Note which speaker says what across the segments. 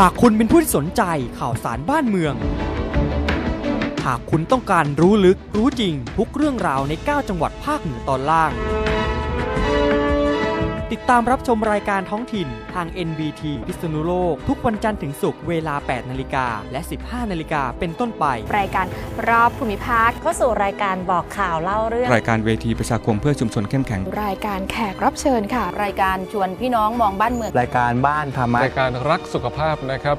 Speaker 1: หากคุณเป็นผู้ที่สนใจข่าวสารบ้านเมือง หากคุณต้องการรู้ลึกรู้จริงทุกเรื่องราวใน 9 จังหวัดภาคเหนือตอนล่าง ติดตามรับชมรายการท้องถิ่นทาง NBT พิษณุโลก ทุกวันจันทร์ถึงศุกร์เวลา 8 นาฬิกา และ 15 นาฬิกาเป็นต้นไป
Speaker 2: รายการรอบภูมิภาค
Speaker 3: เข้าสู่รายการบอกข่าวเล่าเรื่อง
Speaker 4: รายการเวทีประชาคมเพื่อชุมชนเข้มแข็ง
Speaker 2: รายการแขกรับเชิญค่ะ
Speaker 5: รายการชวนพี่น้องมองบ้านเมือง
Speaker 6: รายการบ้านธรรมะ
Speaker 7: รายการรักสุขภาพนะครับ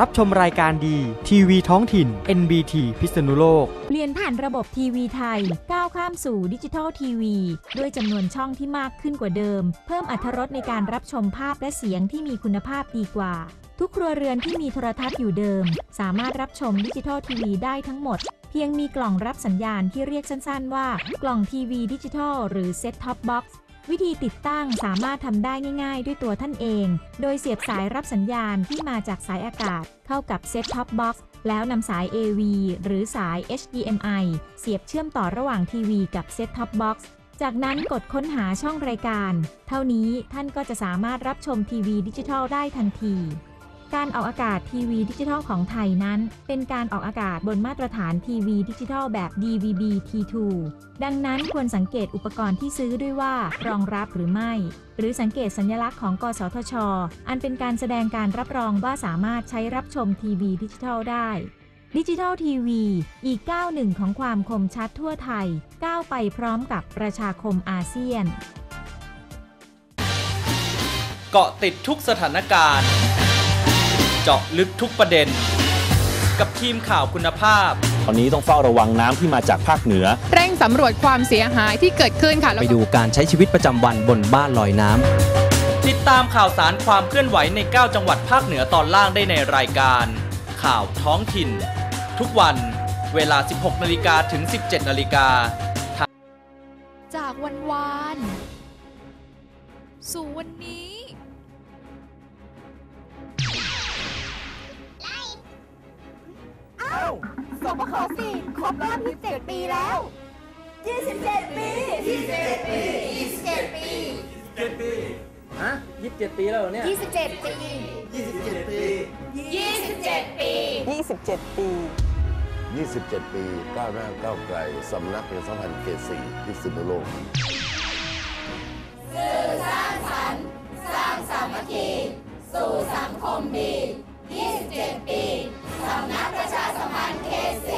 Speaker 1: รับชมรายการดี ทีวีท้องถิ่น NBT พิษณุโลก
Speaker 8: เปลี่ยนผ่านระบบทีวีไทย ก้าวข้ามสู่ดิจิทัลทีวี ด้วยจำนวนช่องที่มากขึ้นกว่าเดิม เพิ่มอรรถรสในการรับชมภาพและเสียงที่มีคุณภาพดีกว่า ทุกครัวเรือนที่มีโทรทัศน์อยู่เดิม สามารถรับชมดิจิทัลทีวีได้ทั้งหมด เพียงมีกล่องรับสัญญาณที่เรียกสั้นๆ ว่า กล่องทีวีดิจิทัลหรือ Set Top Box วิธีติดตั้งสามารถทำได้ง่าย ๆ ด้วยตัวท่านเอง โดยเสียบสายรับสัญญาณที่มาจากสายอากาศ เข้ากับ Set Top Box แล้วนำสาย AV หรือสาย HDMI เสียบเชื่อมต่อระหว่างทีวีกับ Set Top Box จากนั้นกดค้นหาช่องรายการ เท่านี้ท่านก็จะสามารถรับชมทีวีดิจิทัลได้ทันที การออกอากาศทีวีดิจิทัลของไทยนั้น เป็นการออกอากาศบนมาตรฐานทีวีดิจิทัลแบบ DVB T2 ดังนั้นควรสังเกตอุปกรณ์ที่ซื้อด้วยว่า รองรับหรือไม่ หรือสังเกตสัญลักษณ์ของ กสทช อันเป็นการแสดงการรับรองว่าสามารถใช้รับชมทีวีดิจิทัลได้ดิจิทัลทีวีอีกก้าวหนึ่งของความคมชัดทั่วไทย ก้าวไปพร้อมกับประชาคมอาเซียน
Speaker 9: เกาะติดทุกสถานการณ์ เจาะลึกทุกประเด็น กับทีมข่าวคุณภาพ
Speaker 10: ตอนนี้ต้องเฝ้าระวังน้ำที่มาจากภาคเหนือ
Speaker 11: เร่งสำรวจความเสียหายที่เกิดขึ้นค่ะ
Speaker 12: ไปดูการใช้ชีวิตประจำวันบนบ้านลอยน้ำ
Speaker 9: ติดตามข่าวสารความเคลื่อนไหวใน 9 จังหวัดภาคเหนือตอนล่างได้ในรายการ ข่าวท้องถิ่น ทุกวันเวลา 16นาฬิกาถึง 17นาฬิกา
Speaker 13: จากวันวาน สู่วันนี้า
Speaker 14: วสปคสี่ครบรอบ27 ปีแล้ว 27 ปี 27 ปี 27 ปี
Speaker 15: 27 ปี ฮะ27 ปีแล้วเนี่ย
Speaker 14: 27 ปี
Speaker 15: 27 ปี
Speaker 14: 27 ปี
Speaker 5: 27 ปี
Speaker 16: 27 ปีก้าวหน้าก้าวไกลสำนักประชาสัมพันธ์เขตสี่พิษณุโลกสื่อสร้างสรรค์สร้างสามัคคี สู่สังคมดี 27 ปีำนักประชาสัมพันธ์เขต